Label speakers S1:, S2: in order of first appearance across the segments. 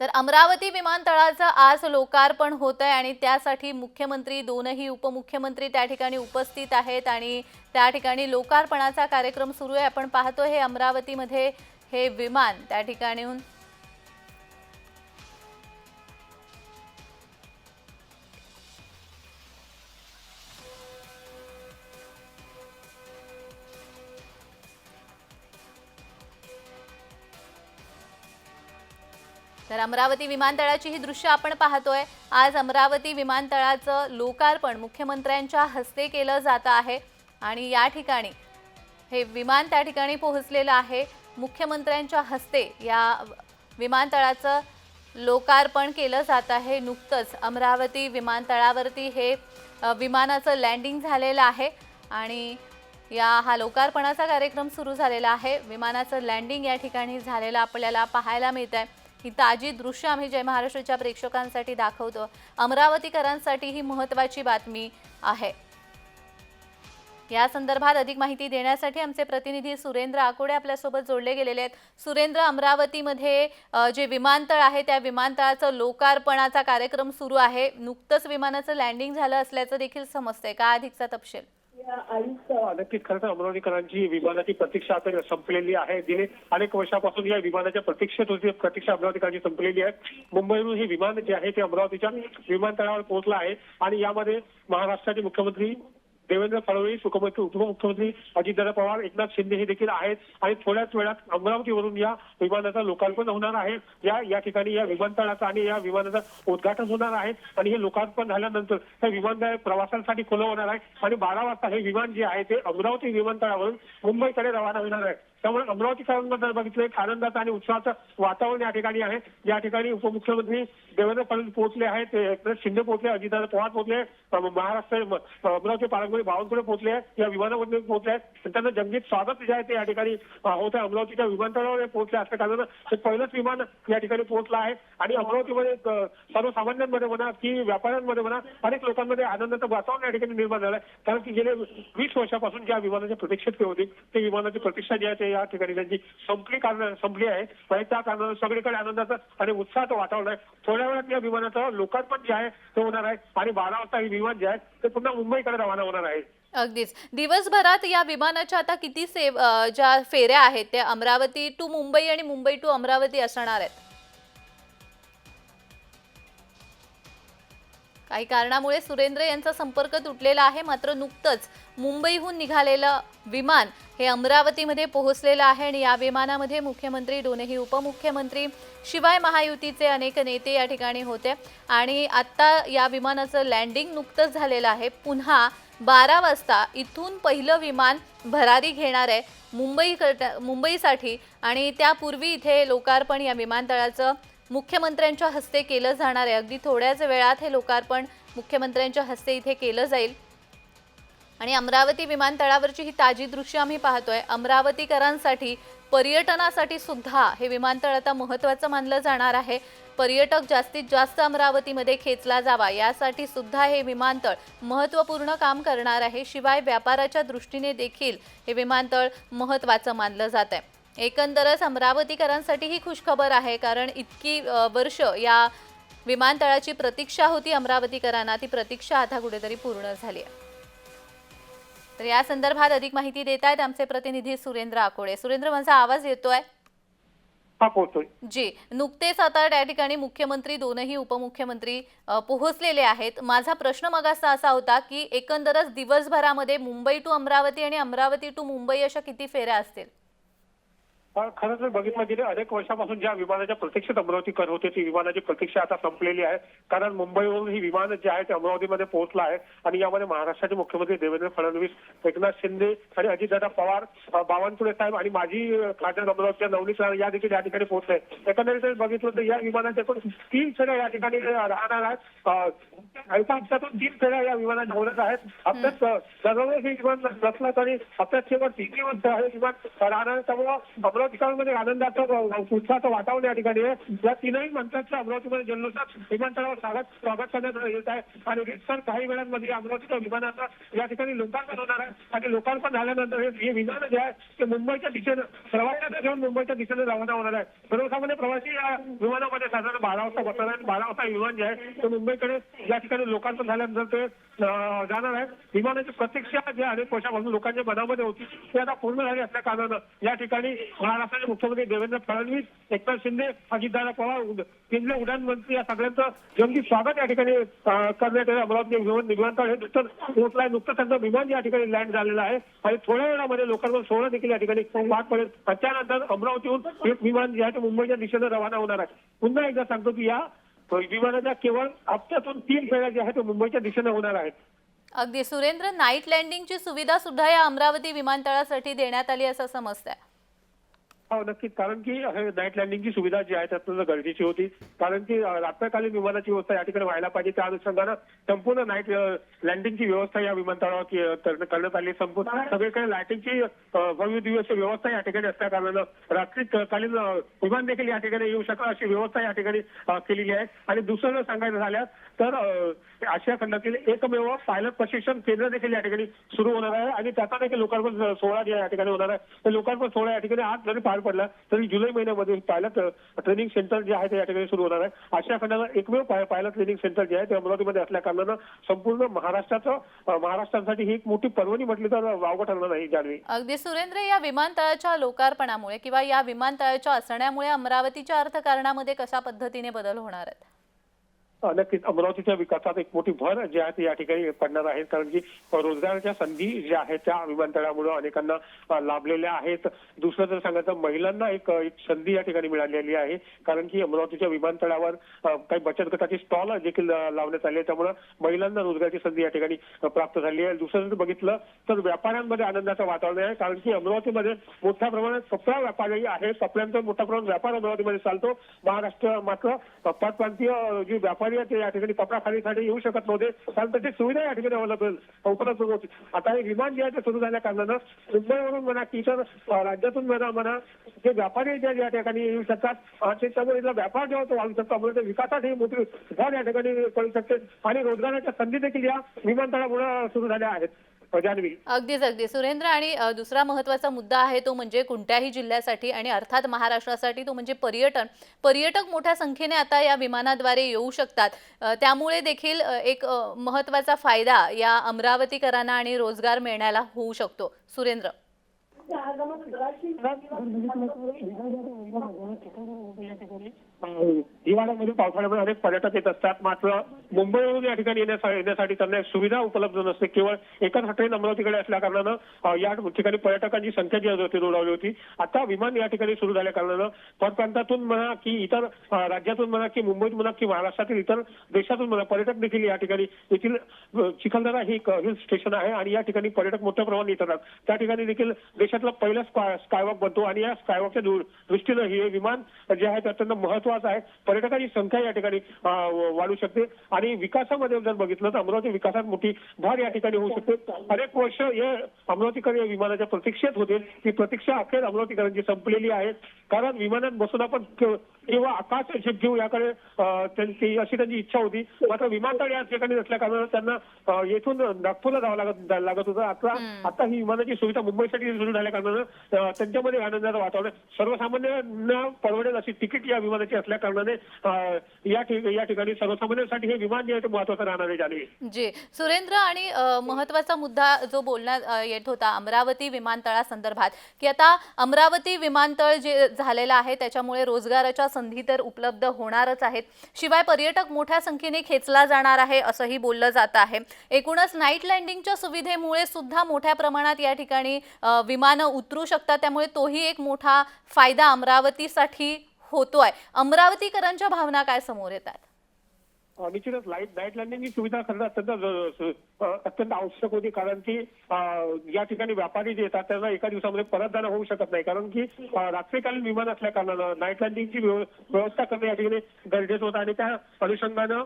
S1: तर अमरावती विमानतळाचं आज लोकार्पण होत आहे आणि त्यासाठी मुख्यमंत्री दोनही उपमुख्यमंत्री त्या ठिकाणी उपस्थित आहेत आणि त्या ठिकाणी लोकार्पणाचा कार्यक्रम सुरू आहे. आपण पाहतो हे अमरावतीमध्ये हे विमान त्या ठिकाणीहून तर अमरावती विमानतळाची ही दृश्य आपण पाहतोय. आज अमरावती विमानतळाचं लोकार्पण मुख्यमंत्र्यांच्या हस्ते केलं जात आहे आणि या ठिकाणी हे विमान त्या ठिकाणी पोहोचलेलं आहे. मुख्यमंत्र्यांच्या हस्ते या विमानतळाचं लोकार्पण केलं जात आहे. नुकतंच अमरावती विमानतळावरती हे विमानाचं लँडिंग झालेलं आहे आणि या हा लोकार्पणाचा कार्यक्रम सुरू झालेला आहे. विमानाचं लँडिंग या ठिकाणी झालेलं आपल्याला पाहायला मिळत आहे ही ताजी दृश्य आम्ही जय महाराष्ट्राच्या प्रेक्षकांसाठी दाखवतो. अमरावतीकरांसाठी ही महत्त्वाची बातमी आहे. या संदर्भात अधिक माहिती देण्यासाठी आमचे प्रतिनिधी सुरेंद्र आकोडे आपल्यासोबत जोडले गेलेले आहेत. सुरेंद्र अमरावतीमध्ये जे विमानतळ आहे त्या विमानतळाचं लोकार्पणाचा कार्यक्रम सुरू आहे. नुकतंच विमानाचं लँडिंग झालं असल्याचं देखील समजतंय. का अधिकचा तपशील?
S2: नक्कीच खरं तर अमरावतीकरांची विमानाची प्रतीक्षा आता संपलेली आहे. गेले अनेक वर्षापासून या विमानाच्या प्रतीक्षेत होती. प्रतीक्षा अमरावतीकरांची संपलेली आहे. मुंबईहून हे विमान जे आहे ते अमरावतीच्या विमानतळावर पोहोचलं आहे. आणि यामध्ये महाराष्ट्राचे मुख्यमंत्री देवेंद्र फडणवीस उपमुख्य उपमुख्यमंत्री अजितदादा पवार एकनाथ शिंदे हे देखील आहेत. आणि थोड्याच वेळात अमरावतीवरून या विमानाचं लोकार्पण होणार आहे. या या ठिकाणी या विमानतळाचं आणि या विमानाचं उद्घाटन होणार आहे. आणि हे लोकार्पण झाल्यानंतर हे विमानतळ प्रवासांसाठी खुलं होणार आहे. आणि बारा वाजता हे विमान जे आहे ते अमरावती विमानतळावरून मुंबईकडे रवाना होणार आहे. त्यामुळे अमरावती जर बघितलं एक आनंदाचं आणि उत्साहाचं वातावरण या ठिकाणी आहे. या ठिकाणी उपमुख्यमंत्री देवेंद्र फडणवीस पोहोचले आहेत. एकनाथ शिंदे पोहोचले अजितदादा पवार पोहोचले महाराष्ट्र अमरावती पालकमंत्री बावनकुळे पोहोचले आहेत या विमानामध्ये पोहोचले आहेत. आणि त्यांना जंगीत स्वागत जे आहे ते या ठिकाणी होत आहे. अमरावतीच्या विमानतळावर पोहोचले असल्या कारण हे पहिलंच विमान या ठिकाणी पोहोचलं आहे. आणि अमरावतीमध्ये सर्वसामान्यांमध्ये म्हणा की व्यापाऱ्यांमध्ये म्हणा अनेक लोकांमध्ये आनंदाचं वातावरण या ठिकाणी निर्माण झालं आहे कारण की गेले वीस वर्षापासून ज्या विमानाची प्रतीक्षेत होती होते ते विमानाची प्रतीक्षा जी आहे ते या ठिकाणी त्यांची संपली कारण संपली आहे. आणि त्या कारणानं सगळीकडे आनंदाचं आणि उत्साहाचं वातावरण आहे. थोड्या वेळात या विमानाचं लोकार्पण जे आहे ते होणार आहे. आणि बारा वाजता हे विमान जे आहे ते पुन्हा मुंबईकडे रवाना होणार आहे.
S1: अगदीच. दिवसभरात या विमानाच्या आता किती सेव ज्या फेऱ्या आहेत त्या अमरावती टू मुंबई आणि मुंबई टू अमरावती असणार आहेत? काही कारणामुळे सुरेंद्र यांचा संपर्क तुटलेला आहे मात्र नुकतंच मुंबईहून निघालेलं विमान हे अमरावतीमध्ये पोहोचलेलं आहे आणि या विमानामध्ये मुख्यमंत्री दोनही उपमुख्यमंत्री शिवाय महायुतीचे अनेक नेते या ठिकाणी होते. आणि आत्ता या विमानाचं लँडिंग नुकतंच झालेलं आहे. पुन्हा बारा वाजता इथून पहिलं विमान भरारी घेणार आहे मुंबई मुंबईसाठी. आणि त्यापूर्वी इथे लोकार्पण या विमानतळाचं मुख्यमंत्र्यांच्या हस्ते केलं जाणार आहे. अगदी थोड्याच वेळात हे लोकार्पण मुख्यमंत्र्यांच्या हस्ते इथे केलं जाईल. आणि अमरावती विमानतळावरची ही ताजी दृश्य आम्ही पाहतोय. अमरावतीकरांसाठी पर्यटनासाठी सुद्धा हे विमानतळ आता महत्त्वाचं मानलं जाणार आहे. पर्यटक जास्तीत जास्त अमरावतीमध्ये खेचला जावा. यासाठी सुद्धा हे विमानतळ महत्त्वपूर्ण काम करणार आहे. शिवाय व्यापाराच्या दृष्टीने देखील हे विमानतळ महत्त्वाचं मानलं जात आहे एकंदरच अमरावतीकरांसाठी ही खुशखबर आहे कारण इतकी वर्ष या विमानतळाची प्रतीक्षा होती अमरावतीकरांना ती प्रतीक्षा आता कुठेतरी पूर्ण झाली आहे. तर या संदर्भात अधिक माहिती देत आहेत आमचे प्रतिनिधी सुरेंद्र आकोडे. सुरेंद्र माझा आवाज येतोय?
S2: हा
S1: जी नुकतेच आता त्या ठिकाणी मुख्यमंत्री दोनही उपमुख्यमंत्री पोहोचलेले आहेत. माझा प्रश्न मगाचा असा होता की एकंदरच दिवसभरामध्ये मुंबई टू अमरावती आणि अमरावती टू मुंबई अशा किती फेऱ्या असतील?
S2: खरं तर बघितलं गेले अनेक वर्षापासून ज्या विमानाच्या प्रतीक्षेत अमरावतीकर होते ती विमानाची प्रतीक्षा आता संपलेली आहे. कारण मुंबईवरून ही विमान जे आहे ते अमरावतीमध्ये पोहोचलं आहे. आणि यामध्ये महाराष्ट्राचे मुख्यमंत्री देवेंद्र फडणवीस एकनाथ शिंदे आणि अजितदादा पवार बावनकुळे साहेब आणि माजी खासदार अमरावतीच्या नवनीत राणा या देखील या ठिकाणी पोहोचले एकंदरीत बघितलं तर या विमानाच्या पण तीन फेऱ्या या ठिकाणी राहणार आहेत. एका हप्त्यातून तीन फेऱ्या या विमानात होणार आहेत. हप्त्यात दररोज हे विमान नसलं तरी हप्त्यात केवळ तीन दिवस हे विमान राहणार आहे. त्यामुळं अमरावतीकरांमध्ये आनंदाचं उत्साहाचं वातावरण या ठिकाणी आहे. या तीनही मंत्र्यांचं अमरावतीमध्ये जल्लोषात विमानतळावर स्वागत स्वागत करण्यात येत आहे. आणि रितसर काही वेळांमध्ये अमरावतीच्या विमानाचं या ठिकाणी लोकार्पण होणार आहे. आणि लोकार्पण झाल्यानंतर हे- विमान जे आहे ते मुंबईच्या दिशेनं प्रवाशांना घेऊन मुंबईच्या दिशेने रवाना होणार आहे. सर्वसामान्य प्रवासी या विमानामध्ये साधारण बारा वाजता बसणार आहे. बारा वाजता विमान जे आहे ते मुंबईकडे या ठिकाणी लोकार्पण झाल्यानंतर ते जाणार आहे विमानाची प्रतीक्षा जे अनेक वर्षापासून लोकांच्या मनामध्ये होती ती आता पूर्ण झाली असल्या कारणानं. या ठिकाणी महाराष्ट्राचे मुख्यमंत्री देवेंद्र फडणवीस एकनाथ शिंदे अजितदादा पवार उड- केंद्रीय उड्डाण मंत्री या सगळ्यांचं जंगी स्वागत या ठिकाणी करण्यात येईल अमरावती विमान विमानतळ हे नुकतंच आहे नुकतं त्यांचं विमान या ठिकाणी लँड झालेलं आहे. आणि थोड्या वेळामध्ये लोकांवर सोहळा देखील या ठिकाणी पार पडेल. त्यानंतर अमरावतीहून एक विमान जे आहे ते मुंबईच्या दिशेनं रवाना होणार आहे. पुन्हा एकदा सांगतो की या विमानाचा केवळ हप्त्यातून तीन फेऱ्या ज्या आहेत ते मुंबईच्या दिशेने होणार आहेत
S1: अगदी सुरेंद्र नाईट लँडिंगची सुविधा सुद्धा या अमरावती विमानतळासाठी देण्यात आली असं समजतंय.
S2: हो नक्कीच. कारण की हे नाईट लँडिंगची सुविधा जी आहे ते अत्यंत गरजेची होती. कारण की रात्रकालीन विमानाची व्यवस्था या ठिकाणी व्हायला पाहिजे. त्या अनुषंगानं संपूर्ण नाईट लँडिंगची व्यवस्था या विमानतळावर करण्यात आली. संपूर्ण सगळीकडे लाईटिंगची भव्य दिवस व्यवस्था या ठिकाणी असल्या कारणानं रात्री कालीन विमान देखील या ठिकाणी येऊ शकतं अशी व्यवस्था या ठिकाणी केलेली आहे. आणि दुसरं सांगायचं झाल्यास तर आशिया खंडातील एकमेव पायलट प्रशिक्षण केंद्र देखील या ठिकाणी सुरू होणार आहे. आणि त्याचा देखील लोकार्पण सोहळा जे या ठिकाणी होणार आहे लोकार्पण सोहळा या ठिकाणी आज जरी पार पडला तरी जुलै महिन्यामध्ये पायलट ट्रेनिंग सेंटर जे आहे ते या ठिकाणी सुरू होणार आहे. आशिया खंडाला एकमेव पायलट ट्रेनिंग सेंटर जे आहे ते अमरावतीमध्ये असल्या कारणानं संपूर्ण महाराष्ट्राचं महाराष्ट्रासाठी ही एक मोठी पर्वणी म्हटली तर वावगं ठरणार नाही जाणवी
S1: अगदी सुरेंद्र या विमानतळाच्या लोकार्पणामुळे किंवा या विमानतळाच्या असण्यामुळे अमरावतीच्या अर्थकारणामध्ये कशा पद्धतीने बदल होणार आहेत?
S2: नक्कीच. अमरावतीच्या विकासात एक मोठी भर जी आहे ती या ठिकाणी पडणार आहे. कारण की रोजगाराच्या संधी ज्या आहेत त्या विमानतळामुळे अनेकांना लाभलेल्या आहेत. दुसरं जर सांगायचं महिलांना एक संधी या ठिकाणी मिळालेली आहे. कारण की अमरावतीच्या विमानतळावर काही बचत गटाची स्टॉल देखील लावण्यात आले त्यामुळे महिलांना रोजगाराची संधी या ठिकाणी प्राप्त झाली आहे. दुसरं जर बघितलं तर व्यापाऱ्यांमध्ये आनंदाचं वातावरण आहे. कारण की अमरावतीमध्ये मोठ्या प्रमाणात कपडा व्यापारी आहे. कपड्यांचा मोठ्या प्रमाणात व्यापार अमरावतीमध्ये चालतो. महाराष्ट्र मात्र परप्रांतीय जी व्यापारी आहेत ते या ठिकाणी कपडा खरेदीसाठी येऊ शकत नव्हते. कारण त्याची सुविधा या ठिकाणी अवेलेबल उपलब्ध होती. आता हे विमान जे आहे ते सुरू झाल्या कारणानं मुंबईवरून म्हणा की इतर राज्यातून म्हणा म्हणा जे व्यापारी जे या ठिकाणी येऊ शकतात अ, त्यामुळे इथला व्यापार जो तो वाढू शकतो. त्यामुळे विकासात मोठी भर या ठिकाणी पडू शकते. आणि रोजगाराच्या संधी देखील या विमानतळामुळे सुरू झाल्या आहेत.
S1: अगदीच अगदी सुरेंद्र आणि दुसरा महत्त्वाचा मुद्दा आहे तो म्हणजे कोणत्याही जिल्ह्यासाठी आणि अर्थात महाराष्ट्रासाठी तो म्हणजे पर्यटन. पर्यटक मोठ्या संख्येने आता या विमानाद्वारे येऊ शकतात. त्यामुळे देखील एक अ, महत्त्वाचा फायदा या अमरावतीकरांना आणि रोजगार मिळण्याला होऊ शकतो. सुरेंद्र. हो.
S2: हिवाळ्यामध्ये पावसाळ्यामध्ये अनेक पर्यटक येत असतात. मात्र मुंबईवरून या ठिकाणी येण्यासाठी येण्यासाठी त्यांना सुविधा उपलब्ध नसते. केवळ एकच हॉटेल अमरावतीकडे असल्या कारणानं या ठिकाणी पर्यटकांची संख्या जी होती रोडावली होती आता विमान या ठिकाणी सुरू झाल्या कारणानं परप्रांतातून म्हणा की इतर राज्यातून म्हणा की मुंबईत म्हणा की महाराष्ट्रातील इतर देशातून म्हणा पर्यटक देखील या ठिकाणी येथील चिखलदरा ही एक हिल स्टेशन आहे आणि या ठिकाणी पर्यटक मोठ्या प्रमाणात येतात त्या ठिकाणी देखील देशातला पहिला स्कायवॉक बनतो आणि या स्कायवॉकच्या दृष्टीनं हे विमान जे आहे ते अत्यंत महत्वाचं आहे. पर्यटकांची संख्या या ठिकाणी वाढू शकते. आणि विकासामध्ये जर बघितलं तर अमरावती विकासात मोठी भर या ठिकाणी होऊ शकते. अनेक वर्ष हे अमरावतीकर या विमानाच्या प्रतीक्षेत होते. ती प्रतीक्षा अखेर अमरावतीकरांची संपलेली आहे. कारण विमानात बसून आपण के- केव्हा आकाश झेप घेऊ याकडे त्यांची अशी त्यांची इच्छा होती. मात्र विमानतळ या ठिकाणी नसल्या कारणानं त्यांना येथून नागपूरला जावं लागत लागत होतं. आता आता ही विमानाची सुविधा मुंबईसाठी सुरू झाल्या कारणानं त्यांच्यामध्ये आनंदाचं वातावरण. सर्वसामान्यांना परवडेल अशी तिकीट या विमानाची असल्या कारणाने या ठिक- या ठिकाणी सर्वसामान्यांसाठी हे विमान जे आहे ते महत्वाचं राहणार आहे जाणे
S1: जी. सुरेंद्र आणि अ, महत्त्वाचा मुद्दा जो बोलण्यात येत होता अमरावती विमानतळासंदर्भात की आता अमरावती विमानतळ जे झालेलं आहे त्याच्यामुळे रोजगाराच्या संधी तर उपलब्ध होणारच आहेत. शिवाय पर्यटक मोठ्या संख्येने खेचला जाणार आहे असंही बोललं जात आहे. एकूणच नाईट लँडिंगच्या सुविधेमुळे सुद्धा मोठ्या प्रमाणात या ठिकाणी विमानं उतरू शकतात. त्यामुळे तोही एक मोठा फायदा अमरावतीसाठी होतोय. अमरावतीकरांच्या भावना काय समोर येतात?
S2: निश्चितच लाइट नाईट लँडिंगची सुविधा खरं अत्यंत अत्यंत आवश्यक होती कारण की या ठिकाणी व्यापारी जे येतात त्यांना एका दिवसामध्ये परत जाणं होऊ शकत नाही. कारण की रात्रीकालीन विमान असल्या कारणानं नाईट लँडिंगची व्यव- व्यवस्था करणं या ठिकाणी गरजेचं होतं. आणि त्या अनुषंगानं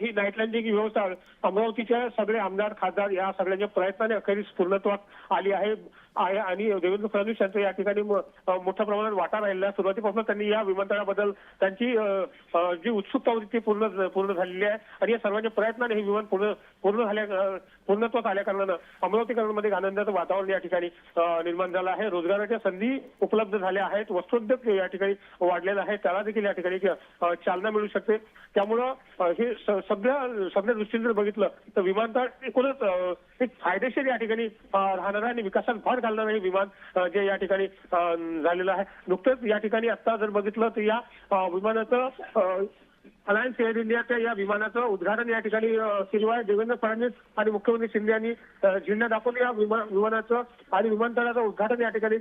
S2: ही नाईट लँडिंगची व्यवस्था अमरावतीच्या सगळे आमदार खासदार या सगळ्यांच्या प्रयत्नाने अखेरीस पूर्णत्वात आली आहे. आहे आणि देवेंद्र फडणवीस यांचं या ठिकाणी मोठ्या प्रमाणात वाटा राहिला सुरुवातीपासून त्यांनी या विमानतळाबद्दल त्यांची जी उत्सुकता होती ती पूर्ण पूर्ण झाली झालेली आहे आणि या सर्वांच्या प्रयत्नाने हे विमान पूर्ण पूर्ण झाल्या पूर्णत्वात आल्या कारणानं अमरावतीकरांमध्ये आनंदाचं वातावरण या ठिकाणी निर्माण झालं आहे. रोजगाराच्या संधी उपलब्ध झाल्या आहेत. वस्त्रोद्योग या ठिकाणी वाढलेला आहे. त्याला देखील या ठिकाणी चालना मिळू शकते. त्यामुळं हे सगळ्या सगळ्या दृष्टीने जर बघितलं तर विमानतळ एकूणच एक फायदेशीर या ठिकाणी राहणार आहे आणि विकासात भर घालणार हे विमान जे या ठिकाणी झालेलं आहे. नुकतंच या ठिकाणी आता जर बघितलं तर या विमानाचं अलायन्स एअर इंडियाच्या या विमानाचं उद्घाटन या ठिकाणी अ, आहे देवेंद्र फडणवीस आणि मुख्यमंत्री शिंदे यांनी झेंडा दाखवून या विमानाचं आणि विमानतळाचं उद्घाटन या ठिकाणी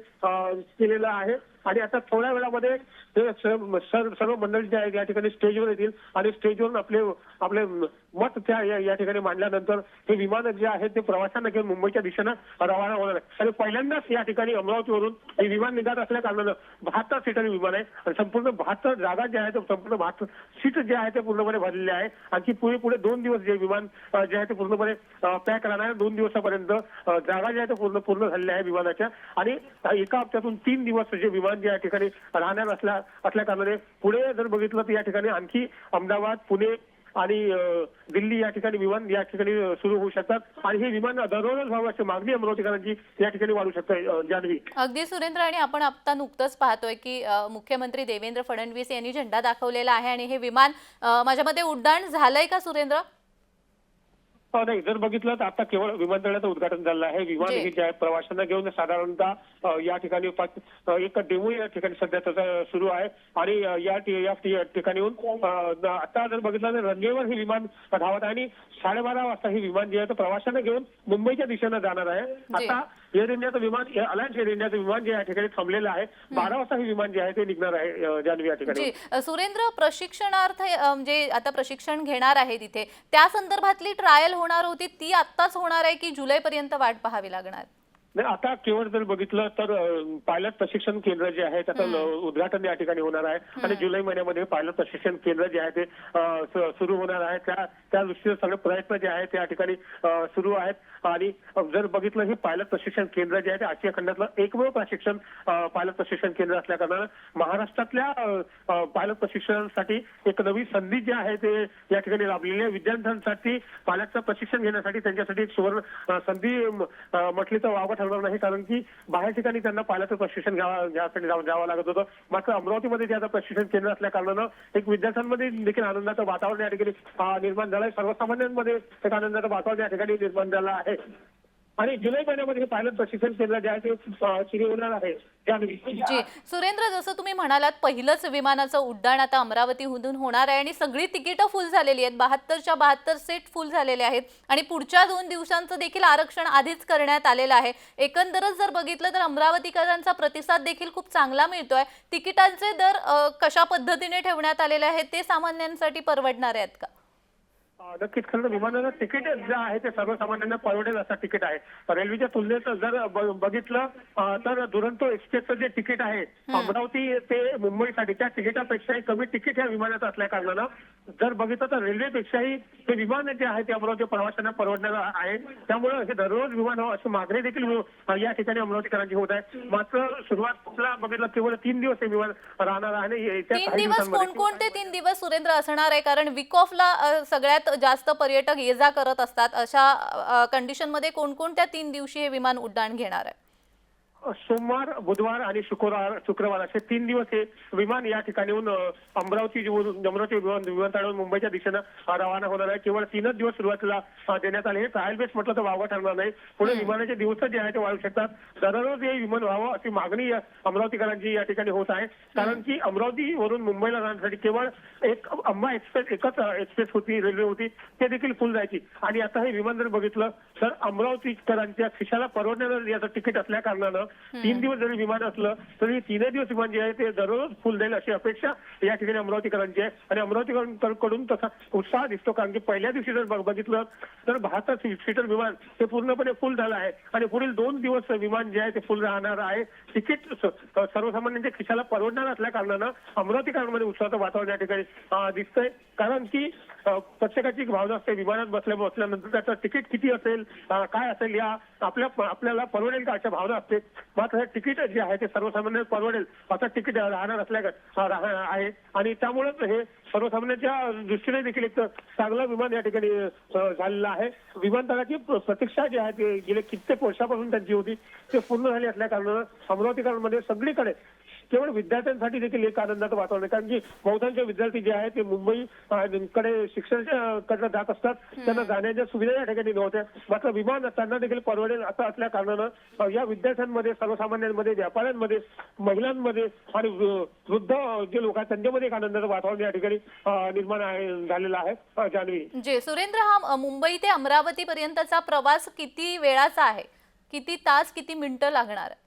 S2: केलेलं आहे. आणि आता थोड्या वेळामध्ये ते सर्व मंडळी जे आहेत या ठिकाणी स्टेजवर येतील आणि स्टेजवरून आपले आपले मत त्या या या ठिकाणी मांडल्यानंतर हे विमान जे आहे ते प्रवाशांना घेऊन मुंबईच्या दिशेनं रवाना होणार आहे. आणि पहिल्यांदाच या ठिकाणी अमरावतीवरून हे विमान निघत असल्या कारणानं बहात्तर सीटांनी विमान आहे. आणि संपूर्ण बहात्तर जागा ज्या आहेत ते संपूर्ण बहात्तर सीट जे आहे ते पूर्णपणे भरलेले आहे. आणखी पुढे पुढे दोन दिवस जे विमान जे आहे ते पूर्णपणे पॅक राहणार आहे. दोन दिवसापर्यंत जागा ज्या आहे ते पूर्ण पूर्ण झालेल्या आहे विमानाच्या. आणि एका हप्त्यातून तीन दिवस जे विमान जे या ठिकाणी राहणार असल्या असल्या कारणाने पुढे जर बघितलं तर या ठिकाणी आणखी अहमदाबाद पुणे आणि दिल्ली या ठिकाणी विमान या ठिकाणी सुरू होऊ शकतात. आणि हे विमान दररोज व्हावं मागणी अमरावतीकरांची या ठिकाणी वाढू शकते जान्हवी
S1: अगदी सुरेंद्र आणि आपण आता नुकतंच पाहतोय की मुख्यमंत्री देवेंद्र फडणवीस यांनी झेंडा दाखवलेला आहे आणि हे विमान माझ्या मते उड्डाण झालंय का सुरेंद्र?
S2: नाही जर बघितलं तर आता केवळ विमानतळाचं उद्घाटन झालं आहे. विमान. हे जे. आहे प्रवाशांना घेऊन साधारणतः या ठिकाणी एक डेमो या ठिकाणी सध्या त्याचा सुरू आहे. आणि या ठि- या ठि- ठिकाणीहून अ, न- आता जर बघितलं तर रनवेवर हे विमान धावत आहे आणि साडेबारा वाजता हे विमान जे आहे ते प्रवाशांना घेऊन मुंबईच्या दिशेनं जाणार आहे. आता एअर इंडियाचं विमान अलायन्स एअर इंडियाचं विमान जे या ठिकाणी थांबलेलं आहे. बारा वाजता हे विमान जे आहे ते निघणार आहे अ, जान्हवी या ठिकाणी.
S1: सुरेंद्र प्रशिक्षणार्थ म्हणजे आता प्रशिक्षण घेणार आहे तिथे त्या संदर्भातली ट्रायल होणार होती ती आत्ताच होणार आहे की जुलैपर्यंत वाट पाहावी लागणार?
S2: नाही आता केवळ जर बघितलं तर पायलट प्रशिक्षण केंद्र जे आहे त्याचं उद्घाटन या ठिकाणी होणार आहे. आणि जुलै महिन्यामध्ये पायलट प्रशिक्षण केंद्र जे आहे ते सुरू होणार आहे. त्या त्या दृष्टीने सगळे प्रयत्न जे आहेत ते या ठिकाणी सुरू आहेत. आणि जर बघितलं हे पायलट प्रशिक्षण केंद्र जे आहे ते आशिया खंडातलं एकमेव प्रशिक्षण पायलट प्रशिक्षण केंद्र असल्या कारणानं महाराष्ट्रातल्या पायलट प्रशिक्षणासाठी एक नवी संधी जी आहे ते या ठिकाणी लाभलेली आहे. विद्यार्थ्यांसाठी पायलटचं प्रशिक्षण घेण्यासाठी त्यांच्यासाठी एक सुवर्ण संधी म्हटली तर वावं ठरणार नाही. कारण की बाहेर ठिकाणी त्यांना पायलटचं प्रशिक्षण घ्यावा घ्यासाठी द्यावं लागत होतं. मात्र अमरावतीमध्ये जे आता प्रशिक्षण केंद्र असल्या कारणानं एक विद्यार्थ्यांमध्ये देखील आनंदाचं वातावरण या ठिकाणी निर्माण झालं आहे सर्वसामान्यांमध्ये एक आनंदाचं वातावरण या ठिकाणी निर्माण झालं आहे. आणि जुलै महिन्यामध्ये पायलट प्रशिक्षण केंद्र जे आहे ते सुरू होणार आहे
S1: जी सुरेंद्र जसं तुम्ही म्हणालात पहिलंच विमानाचं उड्डाण आता अमरावतीमधून होणार आहे आणि सगळी तिकीटं फुल झालेली आहेत. बहात्तरच्या बहात्तर सीट फुल झालेले आहेत. आणि पुढच्या दोन दिवसांचं देखील आरक्षण आधीच करण्यात आलेलं आहे. एकंदरच जर बघितलं तर अमरावतीकरांचा प्रतिसाद देखील खूप चांगला मिळतोय. तिकिटांचे दर कशा पद्धतीने ठेवण्यात आलेले आहेत ते सामान्यांसाठी परवडणार आहेत का?
S2: नक्कीच. खरं विमानाचं तिकीट जे आहे ते सर्वसामान्यांना परवडेल असं तिकीट आहे. रेल्वेच्या तुलनेत जर बघितलं तर दुरंतो एक्सप्रेसचं जे तिकीट आहे अमरावती ते मुंबईसाठी त्या तिकिटापेक्षाही कमी तिकीट या विमानाचं असल्या कारणानं जर बघितलं तर रेल्वेपेक्षाही हे विमान जे आहे ते अमरावती प्रवाशांना परवडणार आहे. त्यामुळे हे दररोज विमान व्हावं अशी मागणी देखील अ, या ठिकाणी अमरावतीकरांची होत आहे. मात्र सुरुवातीला बघितलं केवळ तीन दिवस हे विमान राहणार आहे
S1: तीन दिवस कोणकोणते तीन दिवस सुरेंद्र असणार आहे? कारण वीक ऑफला अ, सगळ्यात जास्त पर्यटक ये जा करत असतात अशा कंडिशनमध्ये कोणकोणत्या तीन दिवशी हे विमान उड्डाण घेणार आहे?
S2: सोमवार बुधवार आणि शुक्रवार शुक्रवार असे तीन दिवस हे विमान या ठिकाणीहून अमरावती अमरावती विमान विमानतळावरून मुंबईच्या दिशेनं रवाना होणार आहे. केवळ तीनच दिवस सुरुवातीला देण्यात आले. हे ट्रायल बेस म्हटलं तर वावं ठरणार नाही. पुढे विमानाचे दिवस जे आहे ते वाढू शकतात. दररोज हे विमान व्हावं अशी मागणी अमरावतीकरांची या ठिकाणी होत आहे. कारण की अमरावतीवरून मुंबईला जाण्यासाठी केवळ एक अंबा एक्सप्रेस एकच एक्सप्रेस होती रेल्वे होती ते देखील फुल जायची. आणि आता हे विमान जर बघितलं तर अमरावतीकरांच्या खिशाला परवडणारं याचं तिकीट असल्या कारणानं तीन दिवस जरी विमान असलं तरी तीनही दिवस विमान जे आहे ते दररोज फुल जाईल अशी अपेक्षा या ठिकाणी अमरावतीकरांची आहे. आणि अमरावतीकरांकडून तसा उत्साह दिसतो कारण की पहिल्या दिवशी जर बघ- बघितलं तर बहात्तर सीटर विमान हे पूर्णपणे फुल झालं आहे. आणि पुढील दोन दिवस विमान जे आहे ते फुल राहणार आहे. तिकीट सर्वसामान्यांच्या खिशाला परवडणार असल्या कारणानं अमरावतीकरांमध्ये उत्साहाचं वातावरण या ठिकाणी दिसतंय. कारण की प्रत्येकाची भावना असते विमानात बसल्या बसल्यानंतर त्याचं तिकीट किती असेल काय असेल या आपल्या आपल्याला परवडेल का अशा भावना असते. मात्र हे तिकीट जे आहे ते सर्वसामान्य परवडेल. असं तिकीट राहणार असल्या आहे. आणि त्यामुळेच हे सर्वसामान्यांच्या दृष्टीने देखील एक चांगलं विमान या ठिकाणी झालेलं आहे. विमानतळाची प्रतीक्षा जी आहे ती गेले कित्येक वर्षापासून त्यांची होती ते पूर्ण झाली असल्या कारणानं अमरावतीकरांमध्ये सगळीकडे केवळ विद्यार्थ्यांसाठी देखील एक आनंदाचं वातावरण आहे. कारण की बहुतांश विद्यार्थी जे आहेत ते मुंबई कडे शिक्षणाच्या कडे जात असतात. त्यांना जाण्याच्या सुविधा या ठिकाणी नव्हत्या मात्र विमान त्यांना देखील परवडेल असं असल्या कारणानं या विद्यार्थ्यांमध्ये सर्वसामान्यांमध्ये व्यापाऱ्यांमध्ये महिलांमध्ये आणि वृद्ध जे लोक आहेत त्यांच्यामध्ये एक आनंदाचं वातावरण या ठिकाणी निर्माण आहे झालेलं आहे. जान्हवी.
S1: जे सुरेंद्र हा मुंबई ते अमरावती पर्यंतचा प्रवास किती वेळाचा आहे? किती तास किती मिनिटं लागणार? आहे?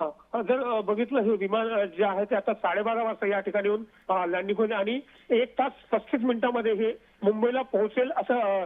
S2: हा. जर बघितलं हे विमान जे आहे ते आता साडेबारा वाजता या ठिकाणी येऊन लँडिंग होईल आणि एक तास पस्तीस मिनिटांमध्ये हे मुंबईला पोहोचेल असं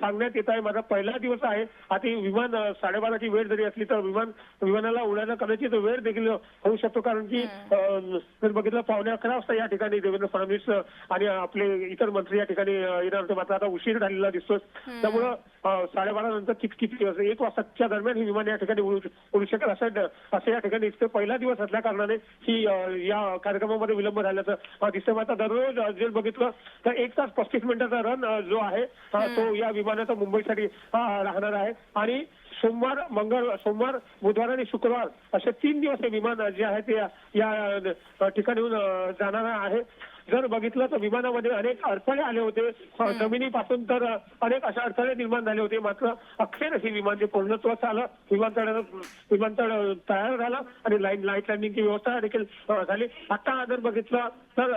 S2: सांगण्यात येत आहे. माझा पहिला दिवस आहे. आता विमान साडेबाराची वेळ जरी असली तर विमान विमानाला उडायला कदाचित वेळ देखील होऊ शकतो. कारण की जर बघितलं पावणे अकरा वाजता या ठिकाणी देवेंद्र फडणवीस आणि आपले इतर मंत्री या ठिकाणी येणार होते. मात्र आता उशीर झालेला दिसतोय. त्यामुळं साडेबारा नंतर किती किती वाजता? एक वाजताच्या दरम्यान ही विमान या ठिकाणी उडू शकेल असं असं या ठिकाणी दिसतं पहिला दिवस असल्या कारणाने ही या कार्यक्रमामध्ये विलंब झाल्याचं दिसतं मात्र दररोज जर बघितलं तर एक तास पस्तीस मिनिटाचा रन जो आहे तो या विमानाचा मुंबईसाठी राहणार आहे. आणि सोमवार मंगळ सोमवार बुधवार आणि शुक्रवार असे तीन दिवस हे विमान जे आहे ते या- अ, जाणार आहे. जर बघितलं तर विमानामध्ये अनेक अडथळे आले होते. जमिनीपासून तर अनेक अशा अडथळे निर्माण झाले होते. मात्र अखेर हे विमान जे पूर्णत्वास आलं विमानतळ विमानतळ तयार झालं आणि लाईन लाइट लँडिंगची व्यवस्था देखील झाली. आता जर बघितलं तर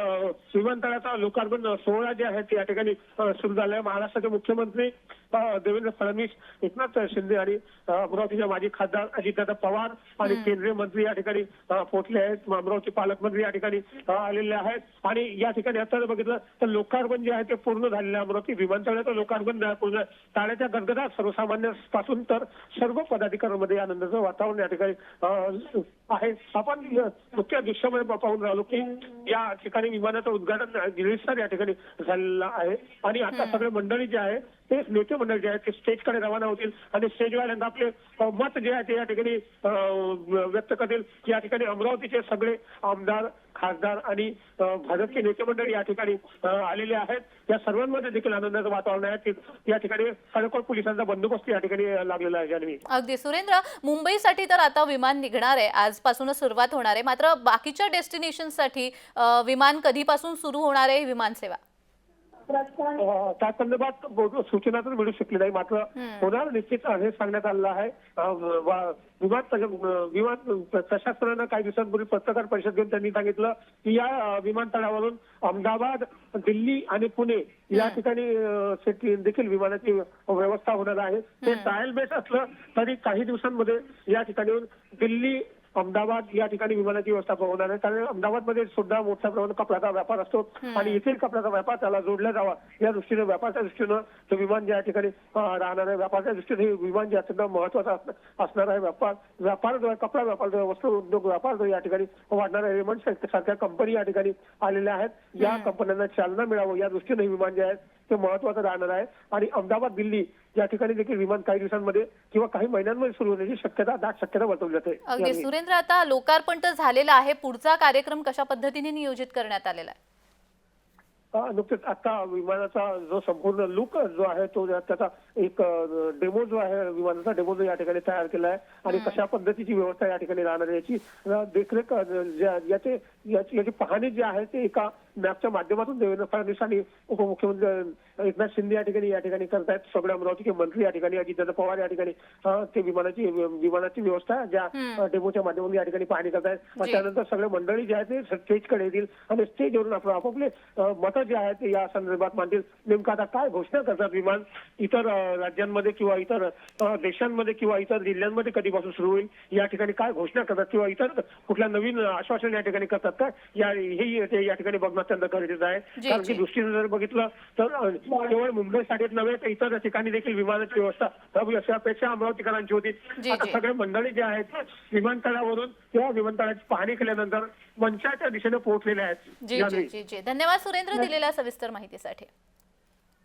S2: विमानतळाचा लोकार्पण सोहळा जे आहे ते या ठिकाणी सुरू झाला आहे महाराष्ट्राचे मुख्यमंत्री देवेंद्र फडणवीस एकनाथ शिंदे आणि अमरावतीचे माजी खासदार अजितदादा पवार आणि केंद्रीय मंत्री या ठिकाणी पोहोचले आहेत. अमरावती पालकमंत्री या ठिकाणी आलेले आहेत. आणि या ठिकाणी आता जर बघितलं तर लोकार्पण जे आहे ते पूर्ण झालेलं आहे. अमरावती विमानतळाचं लोकार्पण पूर्ण. टाळ्याच्या गदगदात सर्वसामान्यापासून तर सर्व पदाधिकाऱ्यांमध्ये आनंदाचं वातावरण या ठिकाणी आहे. आपण मुख्य दृश्यामध्ये पाहून राहिलो की या ठिकाणी विमानाचं उद्घाटन गिरीशर या ठिकाणी झालेलं आहे. आणि आता सगळे मंडळी जे आहे ते नेते मंडळ जे आहे ते स्टेजकडे रवाना होतील आणि स्टेजवाल्यांना आपले मत जे आहे ते या ठिकाणी व्यक्त करतील. या ठिकाणी अमरावतीचे सगळे आमदार खासदार आणि भाजपचे नेते मंडळ या ठिकाणी आलेले आहेत. या सर्वांमध्ये देखील आनंदाचं वातावरण आहे. या ठिकाणी कडेकोट पोलिसांचा बंदोबस्त या ठिकाणी लागलेला आहे जान्हवी.
S1: अगदी. सुरेंद्र मुंबईसाठी तर आता विमान निघणार आहे. आजपासूनच सुरुवात होणार आहे. मात्र बाकीच्या डेस्टिनेशनसाठी विमान कधीपासून सुरू होणार आहे विमानसेवा
S2: त्या संदर्भात सूचना तर मिळू शकली नाही. मात्र होणार निश्चित हे सांगण्यात आलेलं आहे. विमान विमान प्रशासनानं काही दिवसांपूर्वी पत्रकार परिषद घेऊन त्यांनी सांगितलं की या विमानतळावरून अहमदाबाद दिल्ली आणि पुणे या ठिकाणी देखील विमानाची व्यवस्था होणार आहे. ते ट्रायल बेस असलं तरी काही दिवसांमध्ये या ठिकाणी दिल्ली अहमदाबाद या ठिकाणी विमानाची व्यवस्था होणार आहे. कारण अहमदाबादमध्ये सुद्धा मोठ्या प्रमाणात कपड्याचा व्यापार असतो आणि येथील कपड्याचा व्यापार त्याला जोडला जावा या दृष्टीने व्यापाराच्या दृष्टीनं ते विमान जे या ठिकाणी राहणार आहे व्यापाराच्या दृष्टीने हे विमान जे अत्यंत महत्वाचं असणार- आहे व्यापार व्यापार जो आहे कपडा व्यापार जो आहे, वस्त्र उद्योग व्यापार जो या ठिकाणी वाढणार आहे रेमंड सारख्या कंपनी या ठिकाणी आलेल्या आहेत. या कंपन्यांना चालना मिळावं या दृष्टीने हे विमान जे आहे ते महत्वाचं राहणार आहे. आणि अहमदाबाद दिल्ली या ठिकाणी देखील विमान काही दिवसांमध्ये किंवा काही महिन्यांमध्ये सुरू होण्याची शक्यता दाट शक्यता वर्तवली जाते.
S1: अगदी. सुरेंद्र आता लोकार्पण तर झालेलं आहे. पुढचा कार्यक्रम कशा पद्धतीने नियोजित करण्यात आलेला आहे?
S2: हा, नुकतेच आता विमानाचा जो संपूर्ण लुक जो आहे तो त्याचा एक डेमो जो आहे विमानाचा डेमो जो या ठिकाणी तयार केला आहे. आणि कशा पद्धतीची व्यवस्था या ठिकाणी राहणार याची देखरेख याची याची पाहणी जी आहे ते एका मॅपच्या माध्यमातून देवेंद्र फडणवीस आणि उपमुख्यमंत्री एकनाथ शिंदे या ठिकाणी या ठिकाणी करतायत. सगळे अमरावतीचे मंत्री या ठिकाणी अजितदादा पवार या ठिकाणी ते विमानाची विमानाची व्यवस्था ज्या डेमोच्या माध्यमातून या ठिकाणी पाहणी करतायत. त्यानंतर सगळे मंडळी जे आहेत ते स्टेजकडे येतील आणि स्टेजवरून आपण आपापले मतं जे आहेत ते या संदर्भात मांडतील. नेमकं आता काय घोषणा करतात विमान इतर राज्यांमध्ये किंवा इतर देशांमध्ये किंवा इतर जिल्ह्यांमध्ये कधीपासून सुरू होईल? या ठिकाणी काय घोषणा करतात किंवा इतर कुठल्या नवीन आश्वासन या ठिकाणी करतात का? या हे या ठिकाणी बघणं अत्यंत गरजेचं आहे. कारण की. दृष्टीने जर बघितलं तर केवळ मुंबईसाठीच नव्हे तर इतर ठिकाणी देखील विमानाची व्यवस्था हवी अशी अपेक्षा अमरावतीकरांची होती. आता. सगळे मंडळी जे आहेत विमानतळावरून किंवा विमानतळाची पाहणी केल्यानंतर मंचाच्या दिशेने पोहोचलेले आहेत.
S1: धन्यवाद सुरेंद्र दिलेल्या सविस्तर माहितीसाठी.